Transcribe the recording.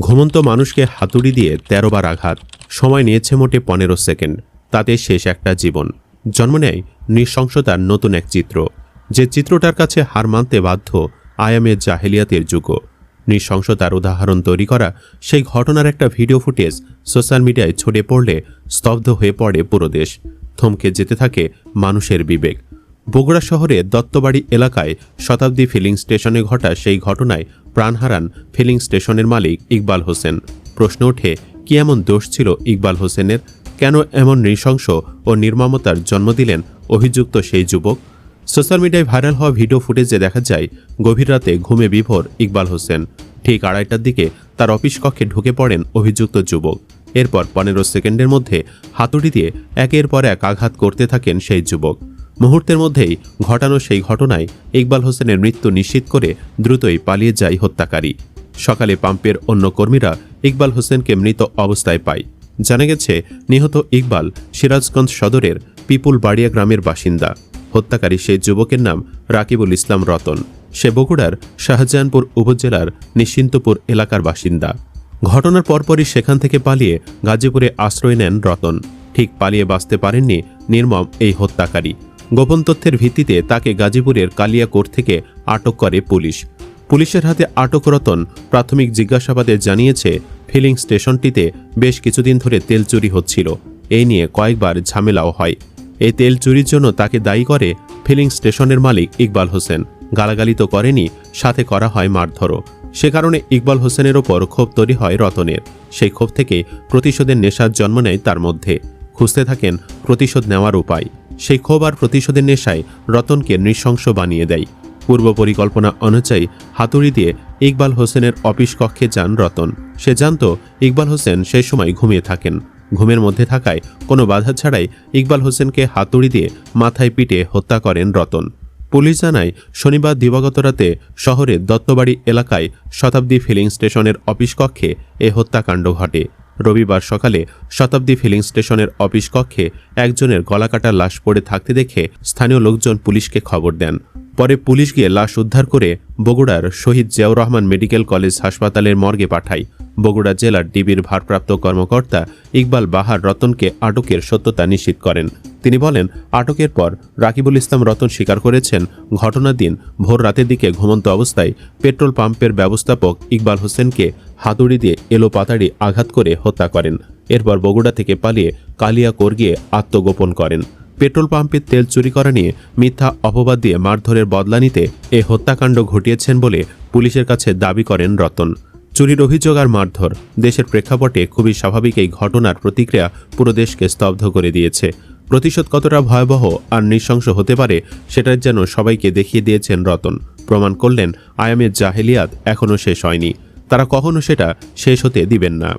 ঘুমন্ত মানুষকে হাতুড়ি দিয়ে তেরো বার আঘাত। সময় নিয়েছে মোটে পনেরো সেকেন্ড। তাতে শেষ একটা জীবন। জন্ম নেয় নৃশংসতার নতুন এক চিত্র। যে চিত্রটার কাছে হার মানতে বাধ্য আয়ামের জাহেলিয়াতের যুগ নৃশংসতার উদাহরণ তৈরি করা সেই ঘটনার একটা ভিডিও ফুটেজ সোশ্যাল মিডিয়ায় ছড়িয়ে পড়লে স্তব্ধ হয়ে পড়ে পুরো দেশ। থমকে যেতে থাকে মানুষের বিবেক। বগুড়া শহরে দত্তবাড়ি এলাকায় শতাব্দী ফিলিং স্টেশনে ঘটা সেই ঘটনায় প্রাণ হারান ফিলিং স্টেশনের মালিক ইকবাল হোসেন। প্রশ্ন ওঠে, কি এমন দোষ ছিল ইকবাল হোসেনের? কেন এমন নৃশংস ও নির্মমতার জন্ম দিলেন অভিযুক্ত সেই যুবক? সোশ্যাল মিডিয়ায় ভাইরাল হওয়া ভিডিও ফুটেজে দেখা যায়, গভীর রাতে ঘুমে বিভোর ইকবাল হোসেন। ঠিক আড়াইটার দিকে তার অফিস কক্ষে ঢুকে পড়েন অভিযুক্ত যুবক। এরপর পনেরো সেকেন্ডের মধ্যে হাতুড়ি দিয়ে একের পর এক আঘাত করতে থাকেন সেই যুবক। মুহূর্তের মধ্যেই ঘটানো সেই ঘটনায় ইকবাল হোসেনের মৃত্যু নিশ্চিত করে দ্রুতই পালিয়ে যায় হত্যাকারী। সকালে পাম্পের অন্য কর্মীরা ইকবাল হোসেনকে মৃত অবস্থায় পায়। জানা গেছে, নিহত ইকবাল সিরাজগঞ্জ সদরের পিপুল বাড়িয়া গ্রামের বাসিন্দা। হত্যাকারী সেই যুবকের নাম রাকিবুল ইসলাম রতন। সে বগুড়ার শাহজাহানপুর উপজেলার নিশ্চিন্তপুর এলাকার বাসিন্দা। ঘটনার পরপরই সেখান থেকে পালিয়ে গাজীপুরে আশ্রয় নেন রতন। ঠিক পালিয়ে বাঁচতে পারেননি নির্মম এই হত্যাকারী। গোপন তথ্যের ভিত্তিতে তাকে গাজীপুরের কালিয়াকোট থেকে আটক করে পুলিশ। পুলিশের হাতে আটক রতন প্রাথমিক জিজ্ঞাসাবাদে জানিয়েছে, ফিলিং স্টেশনটিতে বেশ কিছুদিন ধরে তেল চুরি হচ্ছিল। এই নিয়ে কয়েকবার ঝামেলাও হয়। এই তেল চুরির জন্য তাকে দায়ী করে ফিলিং স্টেশনের মালিক ইকবাল হোসেন। গালাগালি তো করেনি, সাথে করা হয় মারধরও। সে কারণে ইকবাল হোসেনের ওপর ক্ষোভ তৈরি হয় রতনের। সেই ক্ষোভ থেকে প্রতিশোধের নেশার জন্ম নেয় তার মধ্যে। খুঁজতে থাকেন প্রতিশোধ নেওয়ার উপায়। সেই ক্ষোভ আর প্রতিশোধের নেশায় রতনকে নৃশংস বানিয়ে দেয়। পূর্ব পরিকল্পনা অনুযায়ী হাতুড়ি দিয়ে ইকবাল হোসেনের অফিস কক্ষে যান রতন। সে জানত ইকবাল হোসেন সেই সময় ঘুমিয়ে থাকেন। ঘুমের মধ্যে থাকায় কোনো বাধা ছাড়াই ইকবাল হোসেনকে হাতুড়ি দিয়ে মাথায় পিটে হত্যা করেন রতন। পুলিশ জানায়, শনিবার দিবাগত রাতে শহরের দত্তবাড়ি এলাকায় শতাব্দী ফিলিং স্টেশনের অফিস কক্ষে এ হত্যাকাণ্ড ঘটে। রবিবার সকালে শতাব্দী ফিলিং স্টেশনের অফিস কক্ষে একজনের গলাকাটা লাশ পড়ে থাকতে দেখে স্থানীয় লোকজন পুলিশকে খবর দেন। পরে পুলিশ গিয়ে লাশ উদ্ধার করে বগুড়ার শহীদ জিয়াউর রহমান মেডিকেল কলেজ হাসপাতালের মর্গে পাঠায়। বগুড়া জেলার ডিবির ভারপ্রাপ্ত কর্মকর্তা ইকবাল বাহার রতনকে আটকের সত্যতা নিশ্চিত করেন। তিনি বলেন, আটকের পর রাকিবুল ইসলাম রতন স্বীকার করেছেন ঘটনার দিন ভোর রাতের দিকে ঘুমন্ত অবস্থায় পেট্রোল পাম্পের ব্যবস্থাপক ইকবাল হোসেনকে হাতুড়ি দিয়ে এলো পাতাড়ি আঘাত করে হত্যা করেন। এরপর বগুড়া থেকে পালিয়ে কালিয়া গিয়ে আত্মগোপন করেন। পেট্রোল পাম্পের তেল চুরি করা নিয়ে মিথ্যা অপবাদ দিয়ে মারধরের বদলা নিতে এ হত্যাকাণ্ড ঘটিয়েছেন বলে পুলিশের কাছে দাবি করেন রতন। চুরির অভিযোগ আর মারধর দেশের প্রেক্ষাপটে খুবই স্বাভাবিক এই ঘটনার প্রতিক্রিয়া পুরো দেশকে স্তব্ধ করে দিয়েছে। প্রতিশোধ কতটা ভয়াবহ আর নৃশংস হতে পারে সেটার যেন সবাইকে দেখিয়ে দিয়েছেন রতন। প্রমাণ করলেন আয়ামের জাহেলিয়াত এখনও শেষ হয়নি। তারা কখনো সেটা শেষ হতে দিবেন না।